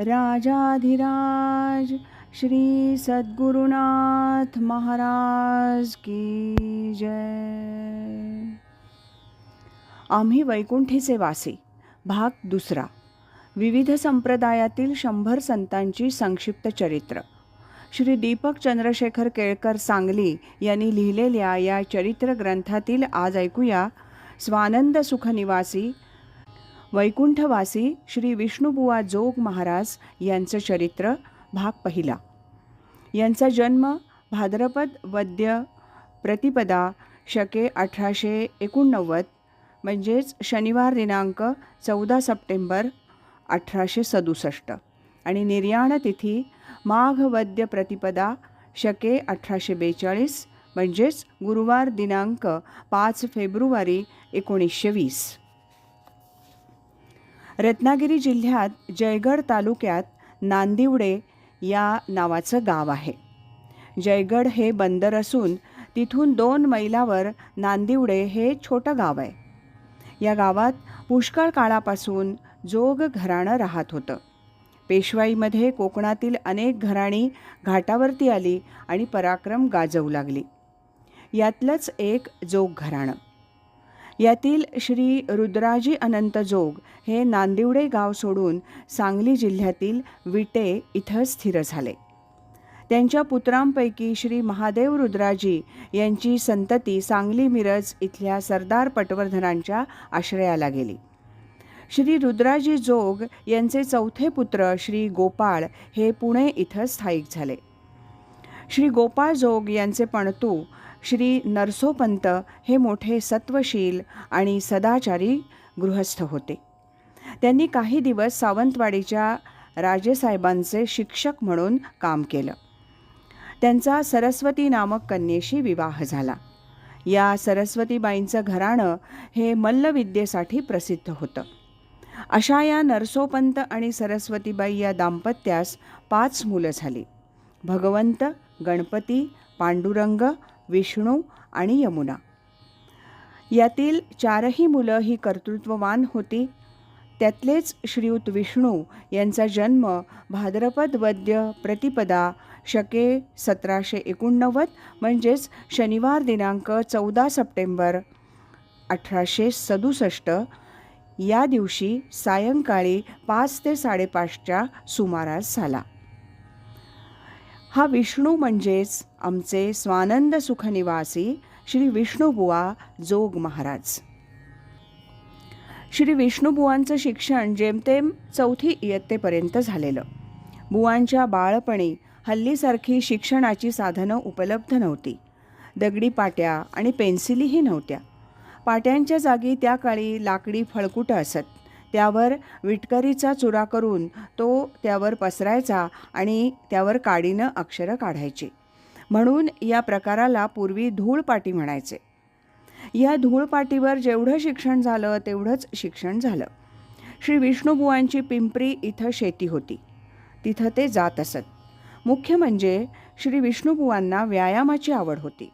राजाधिराज श्री सद्गुरुनाथ महाराज की जय। आम्ही वैकुंठीचे वासी भाग दुसरा विविध संप्रदायातील शंभर संतांची संक्षिप्त चरित्र. श्री दीपक चंद्रशेखर केळकर सांगली यांनी लिहिलेल्या या चरित्र ग्रंथातील आज ऐकूया स्वानंद सुखनिवासी वैकुंठवासी श्री विष्णुबुवा जोग महाराज यांचं चरित्र भाग पहिला. यांचा जन्म भाद्रपद वद्य प्रतिपदा शके अठराशे एकोणनव्वद म्हणजेच शनिवार दिनांक चौदा सप्टेंबर अठराशे सदुसष्ट आणि निर्याण तिथी माघ वद्य प्रतिपदा शके अठराशे बेचाळीस म्हणजेच गुरुवार दिनांक पाच फेब्रुवारी एकोणीसशे वीस. रत्नागिरी जिल्ह्यात जयगड तालुक्यात नांदिवडे या नावाचं गाव आहे. जयगड हे बंदर असून तिथून दोन मैलावर नांदिवडे हे छोटं गाव आहे. या गावात पुष्कळ काळापासून जोग घराणं राहत होतं. पेशवाईमध्ये कोकणातील अनेक घराणी घाटावरती आली आणि पराक्रम गाजवू लागली. यातलंच एक जोग घराणं. यातील श्री रुद्राजी अनंत जोग हे नांदिवडे गाव सोडून सांगली जिल्ह्यातील विटे इथं स्थिर झाले. त्यांच्या पुत्रांपैकी श्री महादेव रुद्राजी यांची संतती सांगली मिरज इथल्या सरदार पटवर्धनांच्या आश्रयाला गेली. श्री रुद्राजी जोग यांचे चौथे पुत्र श्री गोपाळ हे पुणे इथं स्थायिक झाले. श्री गोपाळ जोग यांचे पणतू श्री नरसोपंत हे मोठे सत्वशील आणि सदाचारी गृहस्थ होते. त्यांनी काही दिवस सावंतवाडीच्या राजेसाहेबांचे शिक्षक म्हणून काम केलं. त्यांचा सरस्वती नामक कन्येशी विवाह झाला. या सरस्वतीबाईंचं घराणं हे मल्लविद्येसाठी प्रसिद्ध होतं. अशा या नरसोपंत आणि सरस्वतीबाई या दाम्पत्यास पाच मुलं झाली. भगवंत गणपती पांडुरंग विष्णू आणि यमुना. यातील चारही मुलं ही कर्तृत्ववान होती. त्यातलेच श्रीयुत विष्णू यांचा जन्म भाद्रपद वद्य प्रतिपदा शके सतराशे एकोणनव्वद म्हणजेच शनिवार दिनांक चौदा सप्टेंबर अठराशे सदुसष्ट. या दिवशी सायंकाळी पाच ते साडेपाचच्या सुमारास झाला. हा विष्णू म्हणजेच आमचे स्वानंद सुखनिवासी श्री विष्णुबुवा जोग महाराज. श्री विष्णुबुवांचं शिक्षण जेमतेम चौथी इयत्तेपर्यंत झालेलं. बुवांच्या बाळपणी हल्लीसारखी शिक्षणाची साधनं उपलब्ध नव्हती. दगडी पाट्या आणि पेन्सिलीही नव्हत्या. पाट्यांच्या जागी त्या काळी लाकडी फळकुटं असत. त्यावर विटकरीचा चुरा करून तो त्यावर पसरायचा आणि त्यावर काडीनं अक्षरं काढायची. म्हणून या प्रकाराला पूर्वी धूळपाटी म्हणायचे. या धूळपाटीवर जेवढं शिक्षण झालं तेवढंच शिक्षण झालं. श्री विष्णुबुवांची पिंपरी इथं शेती होती. तिथं ते जात असत. मुख्य म्हणजे श्री विष्णुबुवांना व्यायामाची आवड होती.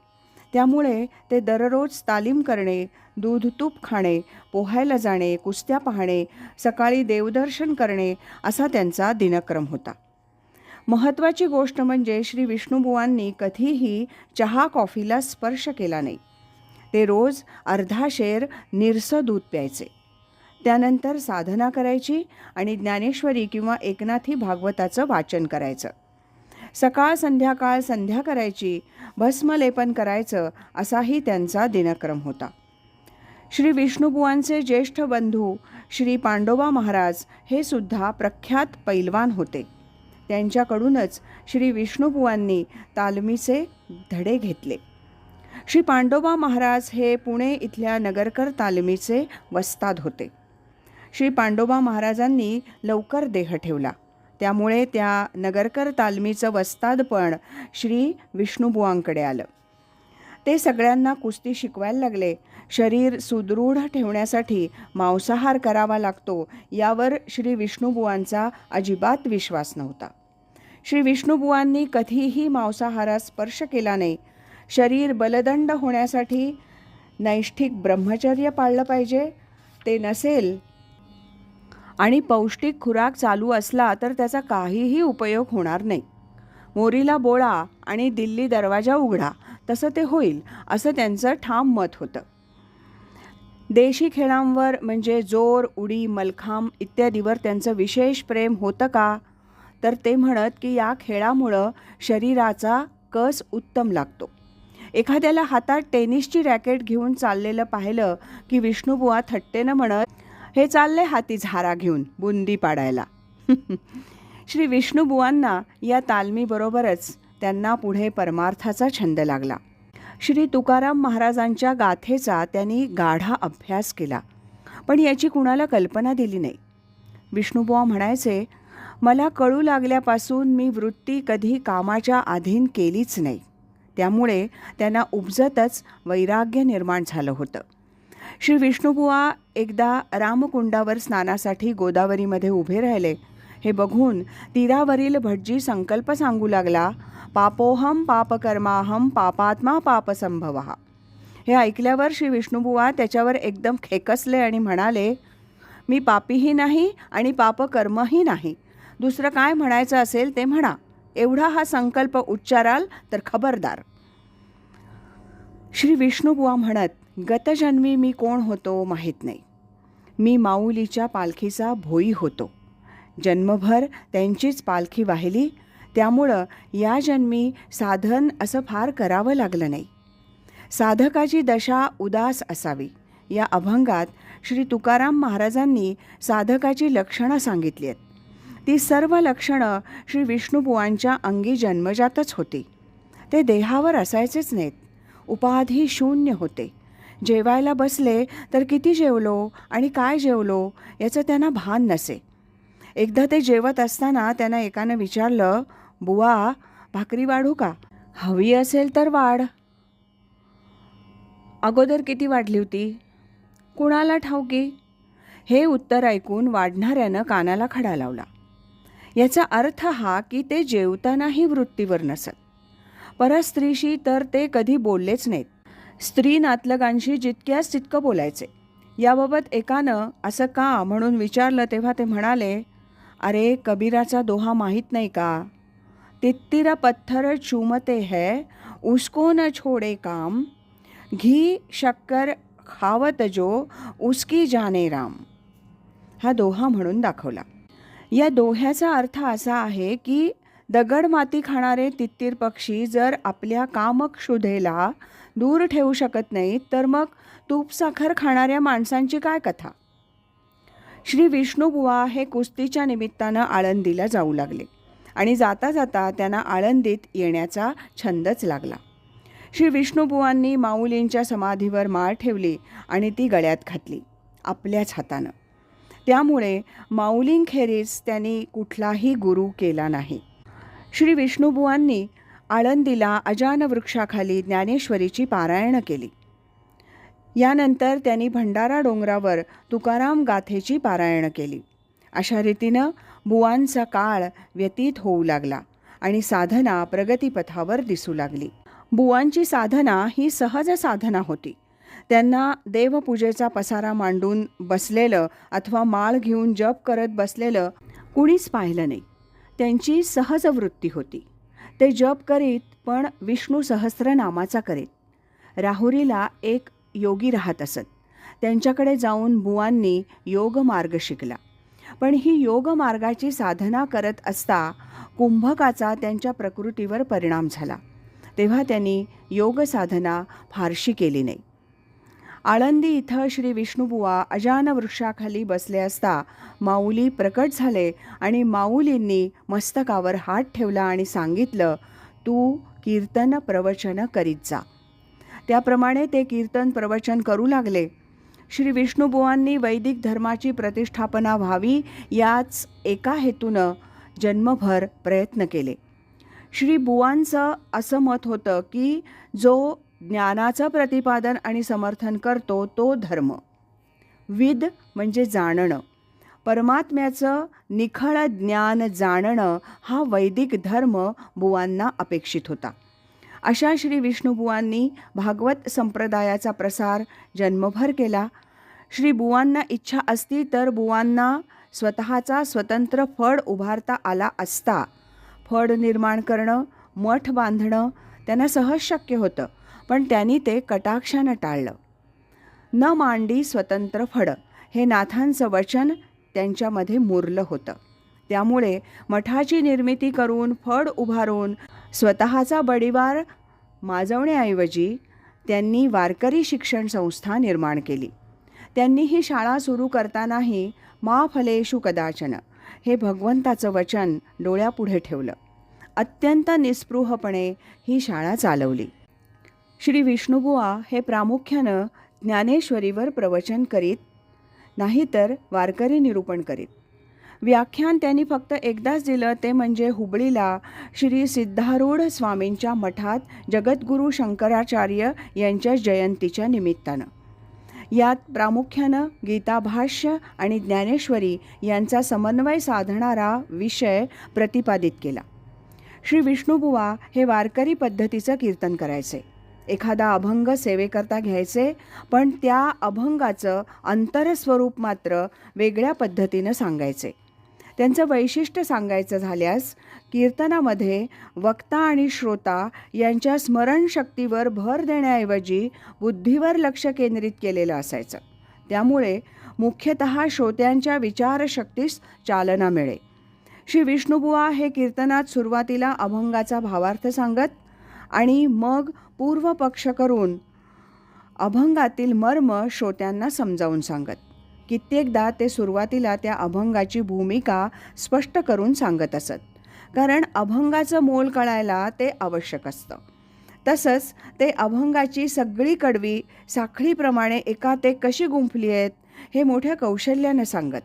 त्यामुळे ते दररोज तालीम करणे दूध तूप खाणे पोहायला जाणे कुस्त्या पाहणे सकाळी देवदर्शन करणे असा त्यांचा दिनक्रम होता. महत्त्वाची गोष्ट म्हणजे श्री विष्णुबुवांनी कधीही चहा कॉफीला स्पर्श केला नाही. ते रोज अर्धा शेर निरसं दूध प्यायचे. त्यानंतर साधना करायची आणि ज्ञानेश्वरी किंवा एकनाथी भागवताचं वाचन करायचं. सकाळ संध्याकाळ संध्या करायची भस्मलेपन करायचं असाही त्यांचा दिनक्रम होता. श्री विष्णुबुवांचे ज्येष्ठ बंधू श्री पांडोबा महाराज हे सुद्धा प्रख्यात पैलवान होते. त्यांच्याकडूनच श्री विष्णुबुवांनी तालमीचे धडे घेतले. श्री पांडोबा महाराज हे पुणे इथल्या नगरकर तालमीचे वस्ताद होते. श्री पांडोबा महाराजांनी लवकर देह ठेवला. त्यामुळे त्या नगरकर तालमीचं वस्तादपण श्री विष्णुबुवांकडे आलं. ते सगळ्यांना कुस्ती शिकवायला लागले. शरीर सुदृढ ठेवण्यासाठी मांसाहार करावा लागतो यावर श्री विष्णुबुवांचा अजिबात विश्वास नव्हता. श्री विष्णुबुवांनी कधीही मांसाहारास स्पर्श केला नाही. शरीर बलदंड होण्यासाठी नैष्ठिक ब्रह्मचर्य पाळलं पाहिजे. ते नसेल आणि पौष्टिक खुराक चालू असला तर त्याचा काहीही उपयोग होणार नाही. मोरीला बोळा आणि दिल्ली दरवाजा उघडा तसं ते होईल असं त्यांचं ठाम मत होतं. देशी खेळांवर म्हणजे जोर उडी मलखांब इत्यादीवर त्यांचं विशेष प्रेम होतं का? तर ते म्हणत की या खेळामुळं शरीराचा कस उत्तम लागतो. एखाद्याला हातात टेनिसची रॅकेट घेऊन चाललेलं पाहिलं की विष्णुबुवा थट्टेनं म्हणत हे चालले हाती झारा घेऊन बुंदी पाडायला. श्री विष्णुबुवांना या तालमीबरोबरच त्यांना पुढे परमार्थाचा छंद लागला. श्री तुकाराम महाराजांच्या गाथेचा त्यांनी गाढा अभ्यास केला पण याची कुणाला कल्पना दिली नाही. विष्णुबुवा म्हणायचे मला कळू लागल्यापासून मी वृत्ती कधी कामाच्या अधीन केलीच नाही. त्यामुळे त्यांना उपजतच वैराग्य निर्माण झालं होतं. श्री विष्णुबुवा एकदा रामकुंडावर स्नानासाठी गोदावरीमध्ये उभे राहिले. हे बघून तीरावरील भटजी संकल्प सांगू लागला पापोहम पापकर्माहम पापात्मा पापसंभव. हे ऐकल्यावर श्री विष्णुबुवा त्याच्यावर एकदम खेकसले आणि म्हणाले मी पापीही नाही आणि पापकर्मही नाही. दुसरं काय म्हणायचं असेल ते म्हणा. एवढा हा संकल्प उच्चाराल तर खबरदार. श्री विष्णुबुवा म्हणत गतजन्मी मी कोण होतो माहीत नाही. मी माऊलीच्या पालखीचा भोई होतो. जन्मभर त्यांचीच पालखी वाहिली त्यामुळं या जन्मी साधन असं फार करावं लागलं नाही. साधकाची दशा उदास असावी. या अभंगात श्री तुकाराम महाराजांनी साधकाची लक्षणं सांगितली आहेत. ती सर्व लक्षणं श्री विष्णुबुवांच्या अंगी जन्मजातच होती. ते देहावर असायचेच नाहीत. उपाधी शून्य होते. जेवायला बसले तर किती जेवलो आणि काय जेवलो याचं त्यांना भान नसे. एकदा ते जेवत असताना त्यांना एकानं विचारलं बुवा भाकरी वाढू का? हवी असेल तर वाढ. अगोदर किती वाढली होती? कुणाला ठाऊकी हे उत्तर ऐकून वाढणाऱ्यानं कानाला खडा लावला. याचा अर्थ हा की ते जेवतानाही वृत्तीवर नसत. परस्त्रीशी तर ते कधी बोललेच नाहीत. स्त्री नातलगांशी जितक्याच तितकं बोलायचे. याबाबत एकानं असं का म्हणून विचारलं तेव्हा ते म्हणाले अरे कबीराचा दोहा माहीत नाही का? तित्तीर पत्थर चुमते है उसको न छोडे काम. घी शक्कर खावत जो उसकी जाने राम. हा दोहा म्हणून दाखवला. या दोह्याचा अर्थ असा आहे की दगड माती खाणारे तित्तीर पक्षी जर आपल्या कामक्षुधेला दूर ठेवू शकत नाहीत तर मग तूप साखर खाणाऱ्या माणसांची काय कथा? श्री विष्णुबुवा हे कुस्तीच्या निमित्तानं आळंदीला जाऊ लागले आणि जाता जाता त्यांना आळंदीत येण्याचा छंदच लागला. श्री विष्णुबुवांनी माऊलींच्या समाधीवर माळ ठेवली आणि ती गळ्यात घातली आपल्याच हातानं. त्यामुळे माऊलींखेरीज त्यांनी कुठलाही गुरु केला नाही. श्री विष्णुबुवांनी आळंदीला अजान वृक्षाखाली ज्ञानेश्वरीची पारायणं केली. यानंतर त्यांनी भंडारा डोंगरावर तुकाराम गाथेची पारायणं केली. अशा रीतीनं बुवांचा काळ व्यतीत होऊ लागला आणि साधना प्रगतीपथावर दिसू लागली. बुवांची साधना ही सहज साधना होती. त्यांना देवपूजेचा पसारा मांडून बसलेलं अथवा माळ घेऊन जप करत बसलेलं कुणीच पाहिलं नाही. त्यांची सहज वृत्ती होती. ते जप करीत पण विष्णू सहस्रनामाचा करीत. राहुरीला एक योगी राहत असत. त्यांच्याकडे जाऊन बुवांनी योग मार्ग शिकला. पण ही योग मार्गाची साधना करत असता कुंभकाचा त्यांच्या प्रकृतीवर परिणाम झाला. तेव्हा त्यांनी योग साधना फारशी केली नाही. आळंदी इथं श्री विष्णुबुवा अजान वृक्षाखाली बसले असता माऊली प्रकट झाले आणि माऊलींनी मस्तकावर हात ठेवला आणि सांगितलं तू कीर्तन प्रवचन करीत जा. त्याप्रमाणे ते कीर्तन प्रवचन करू लागले. श्री विष्णुबुवांनी वैदिक धर्माची प्रतिष्ठापना व्हावी याच एका हेतूनं जन्मभर प्रयत्न केले. श्री बुवांचं असं मत होतं की जो ज्ञानाचं प्रतिपादन आणि समर्थन करतो तो धर्म. विद म्हणजे जाणणं. परमात्म्याचं निखळ ज्ञान जाणणं हा वैदिक धर्म बुवांना अपेक्षित होता. अशा श्री विष्णुबुवांनी भागवत संप्रदायाचा प्रसार जन्मभर केला. श्री बुवांना इच्छा असती तर बुवांना स्वतःचा स्वतंत्र फड उभारता आला असता. फड निर्माण करणं मठ बांधणं त्यांना सहज शक्य होतं. पण त्यांनी ते कटाक्षानं टाळलं. न मांडी स्वतंत्र फड हे नाथांचं वचन त्यांच्यामध्ये मुरलं होतं. त्यामुळे मठाची निर्मिती करून फड उभारून स्वतःचा बडीवार माजवण्याऐवजी त्यांनी वारकरी शिक्षण संस्था निर्माण केली. त्यांनी ही शाळा सुरू करतानाही मा फलेषु कदाचन हे भगवंताचं वचन डोळ्यापुढे ठेवलं. अत्यंत निस्पृहपणे ही शाळा चालवली. श्री विष्णुबुवा हे प्रामुख्यानं ज्ञानेश्वरीवर प्रवचन करीत नाहीतर वारकरी निरूपण करीत. व्याख्यान त्यांनी फक्त एकदाच दिलं ते म्हणजे हुबळीला श्री सिद्धारूढ स्वामींच्या मठात जगद्गुरू शंकराचार्य यांच्या जयंतीच्या निमित्तानं. यात प्रामुख्यानं गीताभाष्य आणि ज्ञानेश्वरी यांचा समन्वय साधणारा विषय प्रतिपादित केला. श्री विष्णुबुवा हे वारकरी पद्धतीचं कीर्तन करायचे. एखादा अभंग सेवेकरता घ्यायचे पण त्या अभंगाचं अंतरस्वरूप मात्र वेगळ्या पद्धतीनं सांगायचे. त्यांचं वैशिष्ट्य सांगायचं झाल्यास कीर्तनामध्ये वक्ता आणि श्रोता यांच्या स्मरणशक्तीवर भर देण्याऐवजी बुद्धीवर लक्ष केंद्रित केलेलं असायचं. त्यामुळे मुख्यतः श्रोत्यांच्या विचारशक्तीस चालना मिळे. श्री विष्णुबुवा हे कीर्तनात सुरुवातीला अभंगाचा भावार्थ सांगत आणि मग पूर्व पक्ष करून अभंगातील मर्म श्रोत्यांना समजावून सांगत. कित्येकदा ते सुरुवातीला त्या अभंगाची भूमिका स्पष्ट करून सांगत असत. कारण अभंगाचं मोल कळायला ते आवश्यक असतं. तसंच ते अभंगाची सगळी कडवी साखळीप्रमाणे एका ते कशी गुंफली आहेत हे मोठ्या कौशल्यानं सांगत.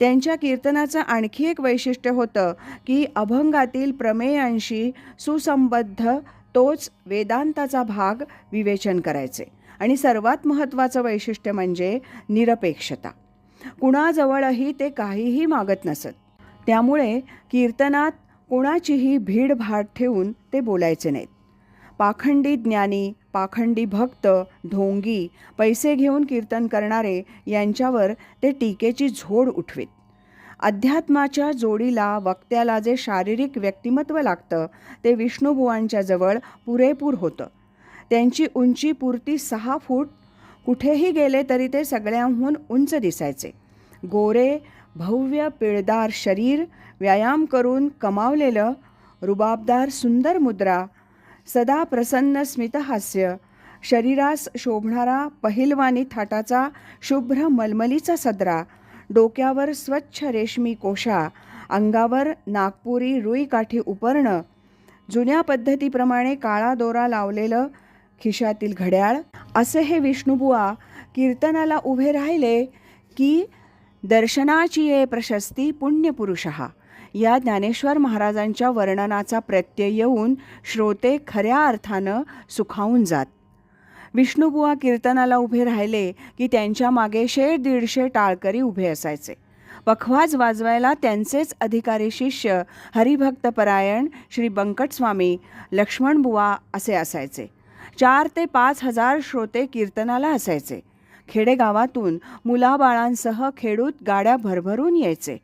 त्यांच्या कीर्तनाचं आणखी एक वैशिष्ट्य होतं की अभंगातील प्रमेयांशी सुसंबद्ध तोच वेदांताचा भाग विवेचन करायचे. आणि सर्वात महत्त्वाचं वैशिष्ट्य म्हणजे निरपेक्षता. कुणाजवळही ते काहीही मागत नसत. त्यामुळे कीर्तनात कुणाचीही भीडभाड ठेवून ते बोलायचे नाहीत. पाखंडी ज्ञानी पाखंडी भक्त ढोंगी पैसे घेऊन कीर्तन करणारे यांच्यावर ते टीकेची झोड उठवीत. अध्यात्माच्या जोडीला वक्त्याला जे शारीरिक व्यक्तिमत्व लागतं ते विष्णुबुवांच्या जवळ पुरेपूर होतं. त्यांची उंची पुरती सहा फूट. कुठेही गेले तरी ते सगळ्यांहून उंच दिसायचे. गोरे भव्य पिळदार शरीर व्यायाम करून कमावलेलं रुबाबदार सुंदर मुद्रा सदा प्रसन्न स्मितहास्य शरीरास शोभणारा पहिलवानी थाटाचा शुभ्र मलमलीचा सदरा डोक्यावर स्वच्छ रेशमी कोशा अंगावर नागपुरी रुई काठी उपरणं जुन्या पद्धतीप्रमाणे काळा दोरा लावलेलं खिशातील घड्याळ असे हे विष्णुबुवा कीर्तनाला उभे राहिले की दर्शनाची ये प्रशस्ती पुण्यपुरुषः. या ज्ञानेश्वर महाराजांच्या वर्णनाचा प्रत्यय येऊन श्रोते खऱ्या अर्थानं सुखावून जात. विष्णुबुवा कीर्तनाला उभे राहिले की त्यांच्या मागे शेर दीडशे टाळकरी उभे असायचे. पखवाज वाजवायला त्यांचेच अधिकारी शिष्य हरिभक्तपरायण श्री बंकटस्वामी लक्ष्मणबुवा असे असायचे. चार ते पाच हजार श्रोते कीर्तनाला असायचे. खेडेगावातून मुलाबाळांसह खेडूत गाड्या भरभरून यायचे.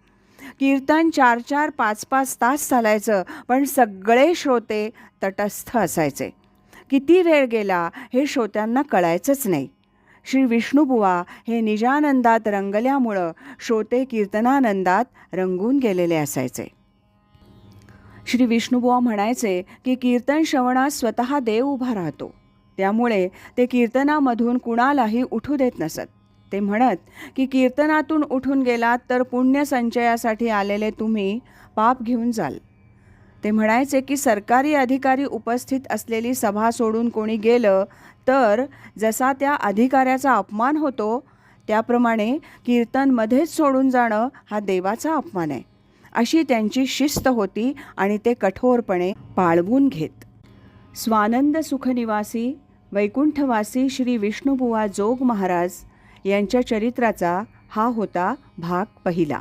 कीर्तन चार चार पाच पाच तास चालायचं पण सगळे श्रोते तटस्थ असायचे. किती वेळ गेला हे श्रोत्यांना कळायचंच नाही. श्री विष्णुबुवा हे निजानंदात रंगल्यामुळं श्रोते कीर्तनानंदात रंगून गेलेले असायचे. श्री विष्णुबुवा म्हणायचे की कीर्तन श्रवणात स्वतः देव उभा राहतो. त्यामुळे ते कीर्तनामधून कुणालाही उठू देत नसत. ते म्हणत की कीर्तनातून उठून गेलात तर पुण्य संचयासाठी आलेले तुम्ही पाप घेऊन जाल. ते म्हणायचे की सरकारी अधिकारी उपस्थित असलेली सभा सोडून कोणी गेलं तर जसा त्या अधिकाऱ्याचा अपमान होतो त्याप्रमाणे कीर्तनमध्येच सोडून जाणं हा देवाचा अपमान आहे. अशी त्यांची शिस्त होती आणि ते कठोरपणे पाळवून घेत. स्वानंद सुखनिवासी वैकुंठवासी श्री विष्णुबुवा जोग महाराज यांच्या चरित्राचा हा होता भाग पहिला.